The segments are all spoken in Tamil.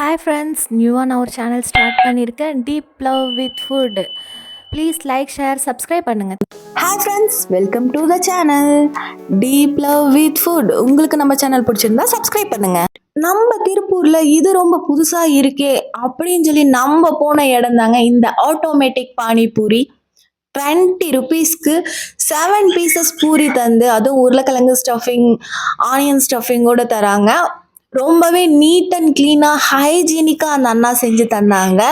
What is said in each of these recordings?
ஹாய் ஃப்ரெண்ட்ஸ் நியூவாக நான் ஒரு சேனல் ஸ்டார்ட் பண்ணியிருக்கேன் deep love with food please like share subscribe பண்ணுங்கள் hi friends welcome to the channel deep love with food உங்களுக்கு நம்ம சேனல் பிடிச்சிருந்தா சப்ஸ்கிரைப் பண்ணுங்க. நம்ம திருப்பூர்ல இது ரொம்ப புதுசா இருக்கே அப்படின்னு சொல்லி நம்ம போன இடம் தாங்க இந்த ஆட்டோமேட்டிக் பானிபூரி. டுவெண்ட்டி ருபீஸ்க்கு செவன் பீசஸ் பூரி தந்து அதுவும் உருளைக்கிழங்கு ஸ்டஃபிங் ஆனியன் ஸ்டஃபிங்கோடு தராங்க. ரொம்பவே நீட் அண்ட் க்ளீனாக ஹைஜீனிக்காக அந்த அண்ணா செஞ்சு தந்தாங்க.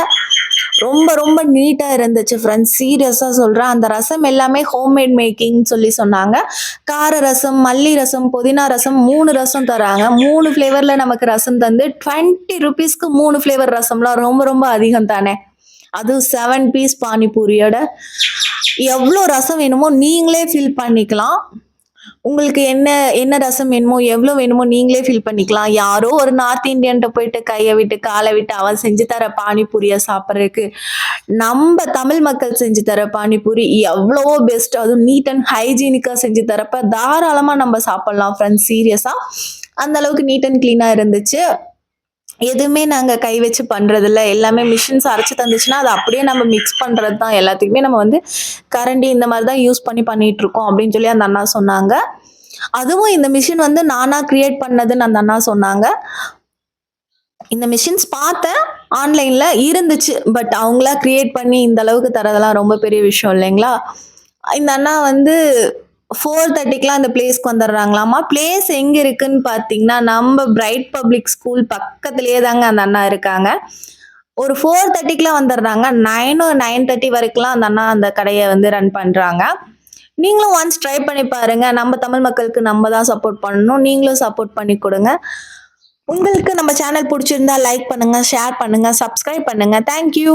ரொம்ப ரொம்ப நீட்டாக இருந்துச்சு ஃப்ரெண்ட்ஸ் சீரியஸாக சொல்கிறேன் அந்த ரசம் எல்லாமே ஹோம்மேட் மேக்கிங் சொல்லி சொன்னாங்க. கார ரசம் மல்லி ரசம் புதினா ரசம் மூணு ரசம் தராங்க. மூணு ஃப்ளேவரில் நமக்கு ரசம் தந்து டுவெண்ட்டி ருபீஸ்க்கு மூணு ஃப்ளேவர் ரசம்லாம் ரொம்ப ரொம்ப அதிகம் தானே. அதுவும் செவன் பீஸ் பானிபூரியோட. எவ்வளோ ரசம் வேணுமோ நீங்களே ஃபில் பண்ணிக்கலாம். உங்களுக்கு என்ன என்ன ரசம் வேணுமோ எவ்வளோ வேணுமோ நீங்களே ஃபில் பண்ணிக்கலாம். யாரோ ஒரு நார்த் இந்தியன்ட்ட போயிட்டு கையை விட்டு காலை விட்டு அவன் செஞ்சு தர பானிபூரியை சாப்பிட்றதுக்கு நம்ம தமிழ் மக்கள் செஞ்சு தர பானிபூரி எவ்வளவோ பெஸ்ட் அதுவும் நீட் அண்ட் ஹைஜீனிக்காக செஞ்சு தரப்ப தாராளமாக நம்ம சாப்பிட்லாம் ஃப்ரெண்ட்ஸ் சீரியஸாக அந்த அளவுக்கு நீட் அண்ட் க்ளீனாக இருந்துச்சு. எதுவுமே நாங்கள் கை வச்சு பண்ணுறதில்ல எல்லாமே மிஷின்ஸ் அரைச்சி தந்துச்சுன்னா அதை அப்படியே நம்ம மிக்ஸ் பண்ணுறது தான் எல்லாத்துக்குமே நம்ம வந்து கரண்டி இந்த மாதிரி தான் யூஸ் பண்ணி பண்ணிட்டு இருக்கோம் அப்படின்னு சொல்லி அந்த அண்ணா சொன்னாங்க. அதுவும் இந்த மிஷின் வந்து நானாக க்ரியேட் பண்ணதுன்னு அந்த அண்ணா சொன்னாங்க. இந்த மிஷின்ஸ் பார்த்தேன். ஆன்லைனில் இருந்துச்சு. பட் அவங்களா க்ரியேட் பண்ணி இந்த அளவுக்கு தரதெல்லாம் ரொம்ப பெரிய விஷயம் இல்லைங்களா? இந்த அண்ணா வந்து ஃபோர் தேர்ட்டிக்கெலாம் அந்த பிளேஸ்க்கு வந்துடுறாங்களாமா பிளேஸ் எங்கே இருக்குன்னு பார்த்தீங்கன்னா நம்ம பிரைட் பப்ளிக் ஸ்கூல் பக்கத்துலேயே தாங்க அந்த அண்ணா இருக்காங்க. ஒரு ஃபோர் தேர்ட்டிக்கெலாம் வந்துடுறாங்க நைனோ நைன் தேர்ட்டி வரைக்கும்லாம் அந்த அண்ணா அந்த கடையை வந்து ரன் பண்ணுறாங்க நீங்களும் ஒன்ஸ் ட்ரை பண்ணி பாருங்கள் நம்ம தமிழ் மக்களுக்கு நம்ம தான் சப்போர்ட் பண்ணணும். நீங்களும் சப்போர்ட் பண்ணி கொடுங்க. உங்களுக்கு நம்ம சேனல் பிடிச்சிருந்தா லைக் பண்ணுங்கள் ஷேர் பண்ணுங்கள் சப்ஸ்கிரைப் பண்ணுங்கள் தேங்க்யூ